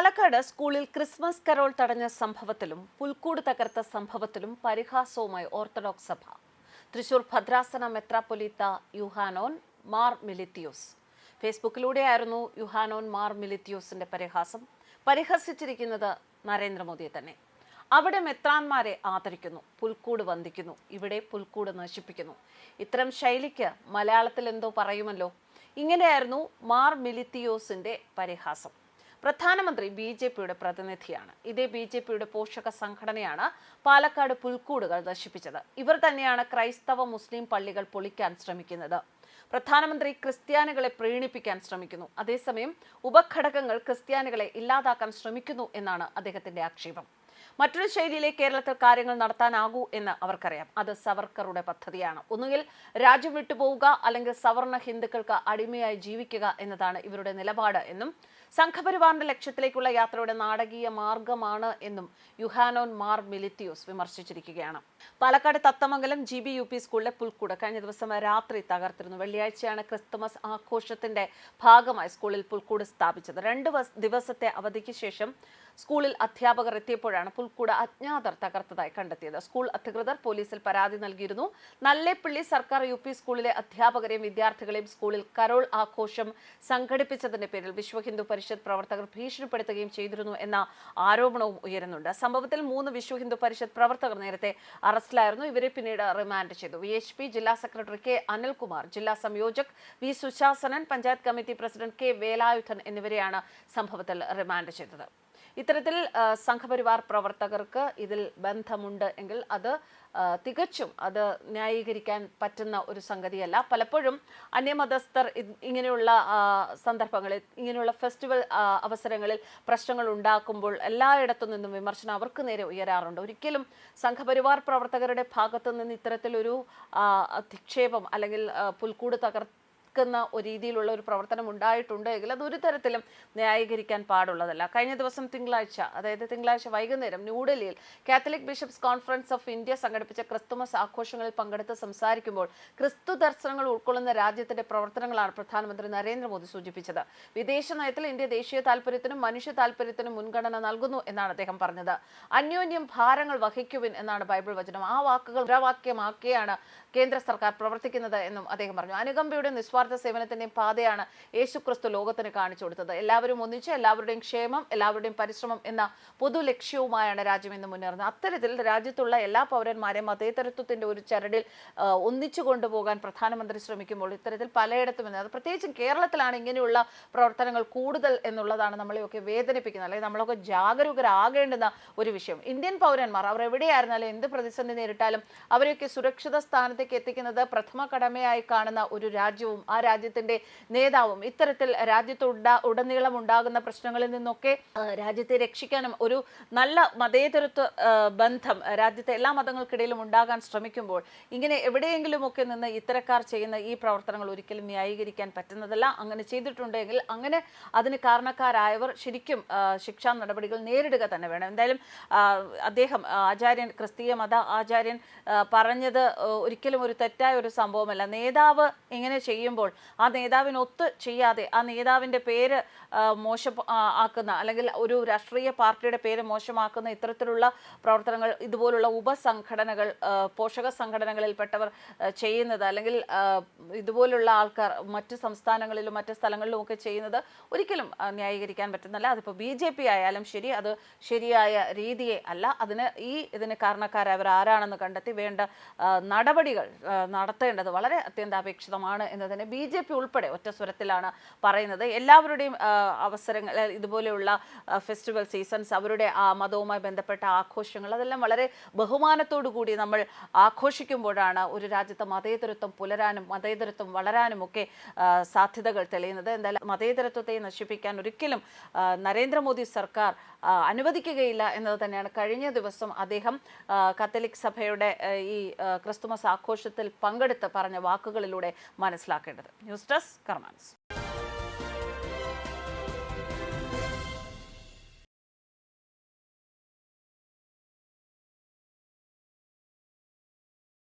പാലക്കാട് സ്കൂളിൽ Christmas Carol തടഞ്ഞ സംഭവത്തിലും പുൽക്കൂട് തകർത്ത സംഭവത്തിലും പരിഹാസവുമായി ഓർത്തഡോക്സ് സഭ. തൃശൂർ ഭദ്രാസന മെത്രാപൊലീത്ത യുഹാനോൻ മാർ മിലിത്തിയോസ്. ഫേസ്ബുക്കിലൂടെയായിരുന്നു യുഹാനോൻ മാർ മിലിത്തിയോസിന്റെ പരിഹാസം. പരിഹസിച്ചിരിക്കുന്നത് നരേന്ദ്രമോദിയെ തന്നെ. അവിടെ മെത്രാന്മാരെ ആദരിക്കുന്നു പുൽക്കൂട് വന്ദിക്കുന്നു ഇവിടെ പുൽക്കൂട് നശിപ്പിക്കുന്നു. ഇത്തരം ശൈലിക്ക് മലയാളത്തിൽ എന്തോ പറയുമല്ലോ. ഇങ്ങനെയായിരുന്നു മാർ മിലിത്തിയോസിന്റെ പരിഹാസം. പ്രധാനമന്ത്രി ബി ജെ പിയുടെ പ്രതിനിധിയാണ്. ഇതേ ബി ജെ പിയുടെ പോഷക സംഘടനയാണ് പാലക്കാട് പുൽക്കൂടുകൾ നശിപ്പിച്ചത്. ഇവർ തന്നെയാണ് ക്രൈസ്തവ മുസ്ലിം പള്ളികൾ പൊളിക്കാൻ ശ്രമിക്കുന്നത്. പ്രധാനമന്ത്രി ക്രിസ്ത്യാനികളെ പ്രീണിപ്പിക്കാൻ ശ്രമിക്കുന്നു. അതേസമയം ഉപഘടകങ്ങൾ ക്രിസ്ത്യാനികളെ ഇല്ലാതാക്കാൻ ശ്രമിക്കുന്നു എന്നാണ് അദ്ദേഹത്തിന്റെ ആക്ഷേപം. മറ്റൊരു ശൈലിയിലെ കേരളത്തിൽ കാര്യങ്ങൾ നടത്താനാകൂ എന്ന് അവർക്കറിയാം. അത് സവർക്കറുടെ പദ്ധതിയാണ്. ഒന്നുകിൽ രാജ്യം വിട്ടുപോവുക അല്ലെങ്കിൽ സവർണ ഹിന്ദുക്കൾക്ക് അടിമയായി ജീവിക്കുക എന്നതാണ് ഇവരുടെ നിലപാട് എന്നും സംഘപരിവാറിന്റെ ലക്ഷ്യത്തിലേക്കുള്ള യാത്രയുടെ നാടകീയ മാർഗമാണ് എന്നും Yuhanon Mar Militios വിമർശിച്ചിരിക്കുകയാണ്. Palakkad Thathamangalam G B U P സ്കൂളിലെ പുൽക്കൂട് കഴിഞ്ഞ ദിവസം രാത്രി തകർത്തിരുന്നു. വെള്ളിയാഴ്ചയാണ് ക്രിസ്തുമസ് ആഘോഷത്തിന്റെ ഭാഗമായി സ്കൂളിൽ പുൽക്കൂട് സ്ഥാപിച്ചത്. രണ്ട് ദിവസത്തെ അവധിക്ക് ശേഷം സ്കൂളിൽ അധ്യാപകർ എത്തിയപ്പോഴാണ് പുൽക്കൂട് അജ്ഞാതർ തകർത്തതായി കണ്ടെത്തിയത്. സ്കൂൾ അധികൃതർ പോലീസിൽ പരാതി നൽകിയിരുന്നു. നല്ലേപ്പള്ളി സർക്കാർ യു പി സ്കൂളിലെ അധ്യാപകരെയും വിദ്യാർത്ഥികളെയും സ്കൂളിൽ കരോൾ ആഘോഷം സംഘടിപ്പിച്ചതിന്റെ പേരിൽ വിശ്വ ഹിന്ദു പരിഷത്ത് പ്രവർത്തകർ ഭീഷണിപ്പെടുത്തുകയും ചെയ്തിരുന്നു എന്ന ആരോപണവും ഉയരുന്നുണ്ട്. സംഭവത്തിൽ മൂന്ന് വിശ്വ ഹിന്ദു പരിഷത്ത് പ്രവർത്തകർ നേരത്തെ അറസ്റ്റിലായിരുന്നു. ഇവരെ പിന്നീട് റിമാൻഡ് ചെയ്തു. വി എച്ച് പി ജില്ലാ സെക്രട്ടറി കെ അനിൽകുമാർ ജില്ലാ സംയോജക് V Sushasanan panchayat committee president K Velayudhan എന്നിവരെയാണ് സംഭവത്തിൽ റിമാൻഡ് ചെയ്തത്. ഇത്തരത്തിൽ സംഘപരിവാർ പ്രവർത്തകർക്ക് ഇതിൽ ബന്ധമുണ്ട് എങ്കിൽ അത് തികച്ചും അത് ന്യായീകരിക്കാൻ പറ്റുന്ന ഒരു സംഗതിയല്ല. പലപ്പോഴും അന്യമതസ്ഥർ ഇങ്ങനെയുള്ള സന്ദർഭങ്ങളിൽ ഇങ്ങനെയുള്ള ഫെസ്റ്റിവൽ അവസരങ്ങളിൽ പ്രശ്നങ്ങൾ ഉണ്ടാക്കുമ്പോൾ എല്ലായിടത്തു നിന്നും വിമർശനം അവർക്ക് നേരെ ഉയരാറുണ്ട്. ഒരിക്കലും സംഘപരിവാർ പ്രവർത്തകരുടെ ഭാഗത്തു നിന്ന് ഇത്തരത്തിലൊരു അധിക്ഷേപം അല്ലെങ്കിൽ പുൽക്കൂട് തകർ ക്കുന്ന ഒരു രീതിയിലുള്ള ഒരു പ്രവർത്തനം ഉണ്ടായിട്ടുണ്ട് എങ്കിൽ അത് ഒരു തരത്തിലും ന്യായീകരിക്കാൻ പാടുള്ളതല്ല. കഴിഞ്ഞ ദിവസം തിങ്കളാഴ്ച അതായത് തിങ്കളാഴ്ച വൈകുന്നേരം ന്യൂഡൽഹിയിൽ Catholic Bishops Conference of India സംഘടിപ്പിച്ച ക്രിസ്തുമസ് ആഘോഷങ്ങളിൽ പങ്കെടുത്ത് സംസാരിക്കുമ്പോൾ ക്രിസ്തു ദർശനങ്ങൾ ഉൾക്കൊള്ളുന്ന രാജ്യത്തിന്റെ പ്രവർത്തനങ്ങളാണ് പ്രധാനമന്ത്രി നരേന്ദ്രമോദി സൂചിപ്പിച്ചത്. വിദേശ നയത്തിൽ ഇന്ത്യ ദേശീയ താല്പര്യത്തിനും മനുഷ്യ താല്പര്യത്തിനും മുൻഗണന നൽകുന്നു എന്നാണ് അദ്ദേഹം പറഞ്ഞത്. അന്യോന്യം ഭാരങ്ങൾ വഹിക്കുവിൻ എന്നാണ് ബൈബിൾ വചനം. ആ വാക്കുകൾ മുദ്രാവാക്യമാക്കിയാണ് കേന്ദ്ര സർക്കാർ പ്രവർത്തിക്കുന്നത് എന്നും അദ്ദേഹം പറഞ്ഞു. അനുകമ്പയുടെ നിസ്വാർത്ഥ സേവനത്തിന്റെയും പാതയാണ് യേശു ക്രിസ്തു ലോകത്തിന് കാണിച്ചു കൊടുത്തത്. എല്ലാവരും ഒന്നിച്ച് എല്ലാവരുടെയും ക്ഷേമം എല്ലാവരുടെയും പരിശ്രമം എന്ന പൊതു ലക്ഷ്യവുമായാണ് രാജ്യം ഇന്ന് മുന്നേറുന്നത്. അത്തരത്തിൽ രാജ്യത്തുള്ള എല്ലാ പൗരന്മാരെയും മതേതരത്വത്തിന്റെ ഒരു ചരടിൽ ഒന്നിച്ചു കൊണ്ടുപോകാൻ പ്രധാനമന്ത്രി ശ്രമിക്കുമ്പോൾ ഇത്തരത്തിൽ പലയിടത്തും അത് പ്രത്യേകിച്ചും കേരളത്തിലാണ് ഇങ്ങനെയുള്ള പ്രവർത്തനങ്ങൾ കൂടുതൽ എന്നുള്ളതാണ് നമ്മളെയൊക്കെ വേദനിപ്പിക്കുന്നത് അല്ലെങ്കിൽ നമ്മളൊക്കെ ജാഗരൂകരാകേണ്ടുന്ന ഒരു വിഷയം. ഇന്ത്യൻ പൗരന്മാർ അവർ എവിടെയായിരുന്നാലും എന്ത് പ്രതിസന്ധി നേരിട്ടാലും അവരെയൊക്കെ സുരക്ഷിത സ്ഥാനത്തേക്ക് എത്തിക്കുന്നത് പ്രഥമ കടമയായി കാണുന്ന ഒരു രാജ്യവും ആ രാജ്യത്തിന്റെ നേതാവും ഇത്തരത്തിൽ രാജ്യത്ത് ഉടനീളം ഉണ്ടാകുന്ന പ്രശ്നങ്ങളിൽ നിന്നൊക്കെ രാജ്യത്തെ രക്ഷിക്കാനും ഒരു നല്ല മതേതരത്വ ബന്ധം രാജ്യത്തെ എല്ലാ മതങ്ങൾക്കിടയിലും ഉണ്ടാകാൻ ശ്രമിക്കുമ്പോൾ ഇങ്ങനെ എവിടെയെങ്കിലുമൊക്കെ നിന്ന് ഇത്തരക്കാർ ചെയ്യുന്ന ഈ പ്രവർത്തനങ്ങൾ ഒരിക്കലും ന്യായീകരിക്കാൻ പറ്റുന്നതല്ല. അങ്ങനെ ചെയ്തിട്ടുണ്ടെങ്കിൽ അങ്ങനെ അതിന് കാരണക്കാരായവർ ശരിക്കും ശിക്ഷാ നടപടികൾ നേരിടുക തന്നെ വേണം. എന്തായാലും അദ്ദേഹം ആചാര്യൻ ക്രിസ്തീയ മത ആചാര്യൻ പറഞ്ഞത് ഒരിക്കലും ഒരു തെറ്റായ ഒരു സംഭവമല്ല. നേതാവ് ഇങ്ങനെ ചെയ്യുമ്പോൾ ആ നേതാവിനൊത്ത് ചെയ്യാതെ ആ നേതാവിന്റെ പേര് മോശം ആക്കുന്ന അല്ലെങ്കിൽ ഒരു രാഷ്ട്രീയ പാർട്ടിയുടെ പേര് മോശമാക്കുന്ന ഇത്തരത്തിലുള്ള പ്രവർത്തനങ്ങൾ ഇതുപോലുള്ള ഉപസംഘടനകൾ പോഷക സംഘടനകളിൽപ്പെട്ടവർ ചെയ്യുന്നത് അല്ലെങ്കിൽ ഇതുപോലുള്ള ആൾക്കാർ മറ്റ് സംസ്ഥാനങ്ങളിലും മറ്റ് സ്ഥലങ്ങളിലും ഒക്കെ ചെയ്യുന്നത് ഒരിക്കലും ന്യായീകരിക്കാൻ പറ്റുന്നില്ല അതിപ്പോൾ ബി ജെ പി ആയാലും ശരി അത് ശരിയായ രീതിയെ അല്ല. അതിന് ഈ ഇതിന് കാരണക്കാരവർ ആരാണെന്ന് കണ്ടെത്തി വേണ്ട നടപടികൾ നടത്തേണ്ടത് വളരെ അത്യന്താപേക്ഷിതമാണ് എന്നതിന് ബി ജെ പി ഉൾപ്പെടെ ഒറ്റ സ്വരത്തിലാണ് പറയുന്നത്. എല്ലാവരുടെയും അവസരങ്ങൾ ഇതുപോലെയുള്ള ഫെസ്റ്റിവൽ സീസൺസ് അവരുടെ ആ മതവുമായി ബന്ധപ്പെട്ട ആഘോഷങ്ങൾ അതെല്ലാം വളരെ ബഹുമാനത്തോടു കൂടി നമ്മൾ ആഘോഷിക്കുമ്പോഴാണ് ഒരു രാജ്യത്തെ മതേതരത്വം പുലരാനും മതേതരത്വം വളരാനും ഒക്കെ സാധ്യതകൾ തെളിയുന്നത്. എന്തായാലും മതേതരത്വത്തെ നശിപ്പിക്കാൻ ഒരിക്കലും നരേന്ദ്രമോദി സർക്കാർ അനുവദിക്കുകയില്ല എന്നത് തന്നെയാണ്. കഴിഞ്ഞ ദിവസം അദ്ദേഹം കത്തലിക് സഭയുടെ ഈ ക്രിസ്തുമസ് ആഘോഷത്തിൽ പങ്കെടുത്ത് പറഞ്ഞ വാക്കുകളിലൂടെ മനസ്സിലാക്കേണ്ടത്. News desk കർമാൻസ്